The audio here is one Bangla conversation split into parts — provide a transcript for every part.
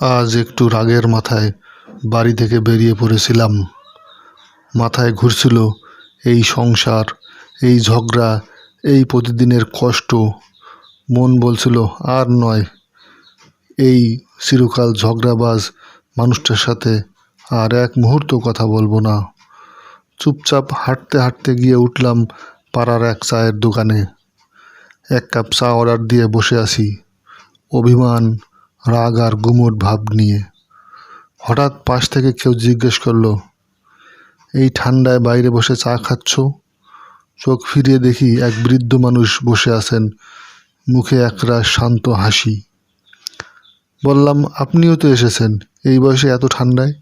আজ একটু রাগের মাথায় বাড়ি থেকে বেরিয়ে পড়েছিলাম। মাথায় ঘুরছিল এই সংসার, এই ঝগড়া, এই প্রতিদিনের কষ্ট। মন বলছিল, আর নয়, এই চিরকাল ঝগড়াবাজ মানুষটার সাথে আর এক মুহূর্ত কথা বলব না। চুপচাপ হাঁটতে হাঁটতে গিয়ে উঠলাম পাড়ার এক চায়ের দোকানে। এক কাপ চা অর্ডার দিয়ে বসে আছি। অভিমান রাগ আর গুমোট ভাব নিয়ে। হঠাৎ পাশ থেকে কেউ জিজ্ঞেস করল, এই ঠান্ডায় বাইরে বসে চা খাচ্ছ? চোখ ফিরিয়ে দেখি এক বৃদ্ধ মানুষ বসে আছেন, মুখে একরাশ শান্ত হাসি। বললাম, আপনিও তো এসেছেন, এই বয়সে এত ঠান্ডায়?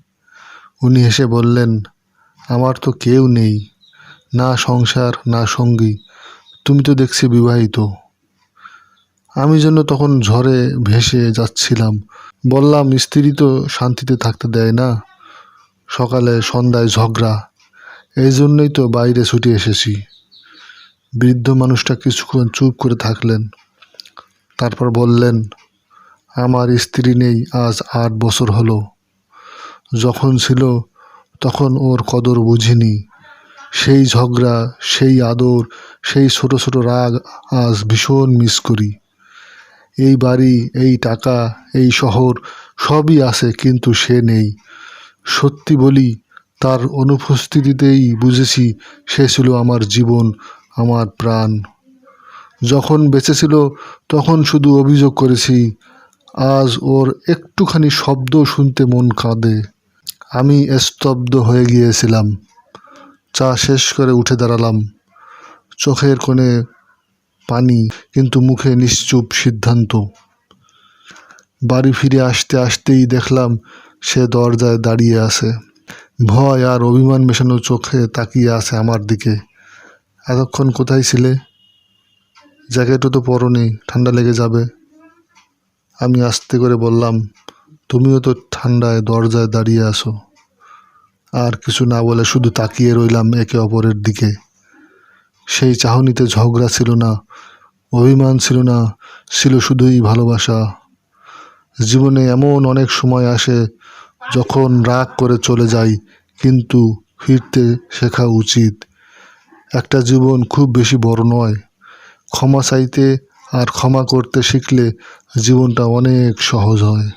উনি হেসে বললেন, আমার তো কেউ নেই, না সংসার, না সঙ্গী, তুমি তো দেখছি বিবাহিত। আমি যেন তখন ঝড়ে ভেসে যাচ্ছিলাম। বললাম, স্ত্রী তো শান্তিতে থাকতে দেয় না। সকালে সন্ধ্যায় ঝগড়া। এই জন্যই তো বাইরে ছুটে এসেছি। বৃদ্ধ মানুষটা কিছুক্ষণ চুপ করে থাকলেন। তারপর বললেন, আমার স্ত্রী নেই, আজ আট বছর হলো। যখন ছিল তখন ওর কদর বুঝিনি। সেই ঝগড়া, সেই আদর, সেই ছোট ছোট রাগ আজ ভীষণ মিস করি। এই বাড়ি, এই টাকা, এই শহর সবই আছে, কিন্তু সে নেই। সত্যি বলি, তার অনুপস্থিতিতেই বুঝেছি, সে ছিল আমার জীবন, আমার প্রাণ। যখন বেঁচে ছিল তখন শুধু অভিযোগ করেছি, আজ ওর একটুখানি শব্দ শুনতে মন কাঁদে। আমি স্তব্ধ হয়ে গিয়েছিলাম। চা শেষ করে উঠে দাঁড়ালাম। চোখের কোণে পানি, কিন্তু মুখে নিশ্চুপ সিদ্ধান্ত। বাড়ি ফিরে আসতে আসতেই দেখলাম সে দরজায় দাঁড়িয়ে আছে। ভয় আর অভিমান মেশানো চোখে তাকিয়ে আছে আমার দিকে। এতক্ষণ কোথায় ছিলে? জ্যাকেটও তো পরনি, ঠান্ডা লেগে যাবে। আমি আস্তে করে বললাম, তুমিও তো ঠান্ডায় দরজায় দাঁড়িয়ে আসো আর কিছু না বলে শুধু তাকিয়ে রইলাম একে অপরের দিকে। সেই চাহনিতে ঝগড়া ছিল না অভিমান ছিল না, ছিল শুধুই ভালোবাসা। জীবনে এমন অনেক সময় আসে যখন রাগ করে চলে যাই, কিন্তু ফিরতে শেখা উচিত। একটা জীবন খুব বেশি বড় নয়। ক্ষমা চাইতে আর ক্ষমা করতে শিখলে জীবনটা অনেক সহজ হয়।